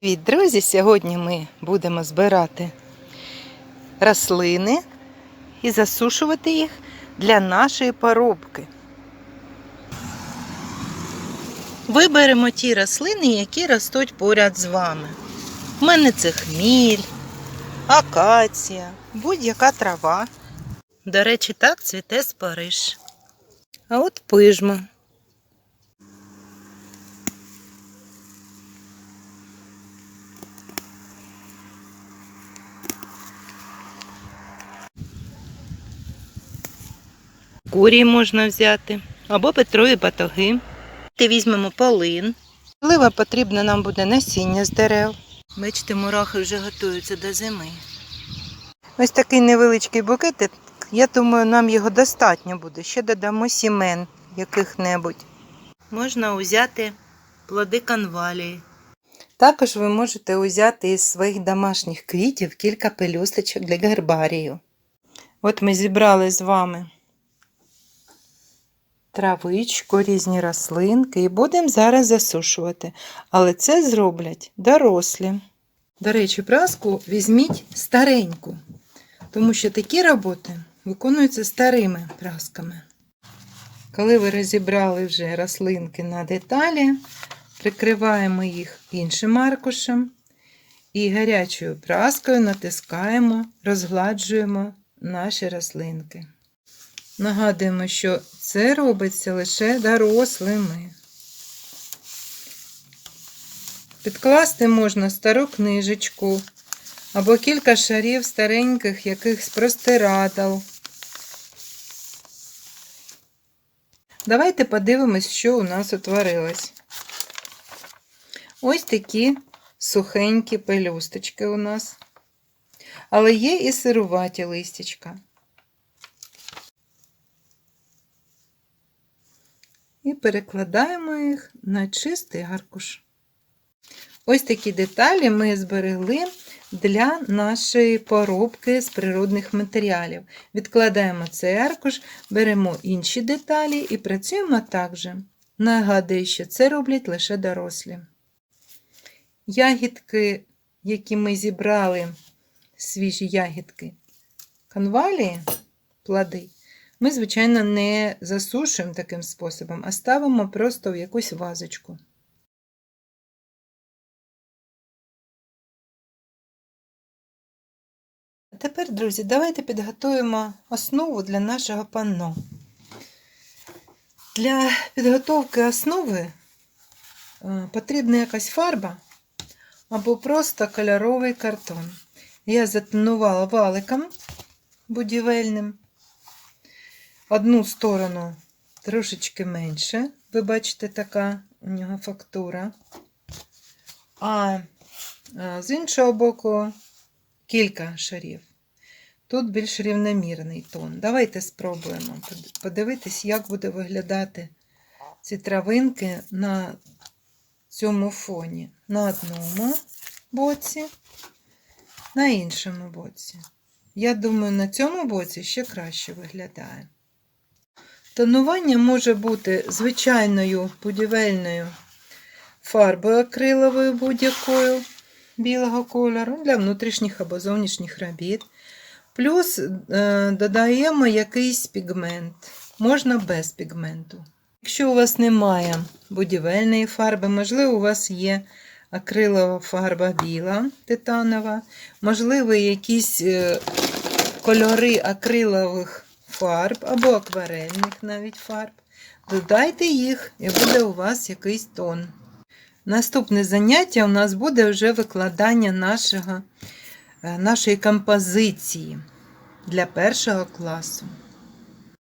Привіт, друзі! Сьогодні ми будемо збирати рослини і засушувати їх для нашої поробки. Виберемо ті рослини, які ростуть поряд з вами. У мене це хміль, акація, будь-яка трава. До речі, так цвіте спариж. А от пижма. Курії можна взяти, або петрові батоги. Ти візьмемо полин. Можливо, потрібно нам буде насіння з дерев. Бачите, мурахи вже готуються до зими. Ось такий невеличкий букетик. Я думаю, нам його достатньо буде. Ще додамо сімен яких-небудь. Можна узяти плоди канвалії. Також ви можете узяти із своїх домашніх квітів кілька пелюсточок для гербарію. От ми зібрали з вами травичку, різні рослинки і будемо зараз засушувати. Але це зроблять дорослі. До речі, праску візьміть стареньку, тому що такі роботи виконуються старими прасками. Коли ви розібрали вже рослинки на деталі, прикриваємо їх іншим аркушем і гарячою праскою натискаємо, розгладжуємо наші рослинки. Нагадуємо, що це робиться лише дорослими. Підкласти можна стару книжечку або кілька шарів стареньких якихось простирадл. Давайте подивимось, що у нас утворилось. Ось такі сухенькі пелюсточки у нас. Але є і сируваті листячка. Перекладаємо їх на чистий аркуш. Ось такі деталі ми зберегли для нашої поробки з природних матеріалів. Відкладаємо цей аркуш, беремо інші деталі і працюємо так же. Нагадую, що це роблять лише дорослі. Ягідки, які ми зібрали, свіжі ягідки, канвалії, плоди, ми, звичайно, не засушуємо таким способом, а ставимо просто в якусь вазочку. А тепер, друзі, давайте підготуємо основу для нашого панно. Для підготовки основи е, потрібна якась фарба або просто кольоровий картон. Я затонувала валиком будівельним. Одну сторону трошечки менше, ви бачите, така у нього фактура. А з іншого боку кілька шарів. Тут більш рівномірний тон. Давайте спробуємо подивитись, як буде виглядати ці травинки на цьому фоні. На одному боці, на іншому боці. Я думаю, на цьому боці ще краще виглядає. Тонування може бути звичайною будівельною фарбою акриловою будь-якою білого кольору для внутрішніх або зовнішніх робіт. Плюс е, додаємо якийсь пігмент, можна без пігменту. Якщо у вас немає будівельної фарби, можливо, у вас є акрилова фарба біла титанова, можливо, якісь е, кольори акрилових фарб або акварельних навіть фарб. Додайте їх, і буде у вас якийсь тон. Наступне заняття у нас буде вже викладання нашого, нашої композиції для першого класу.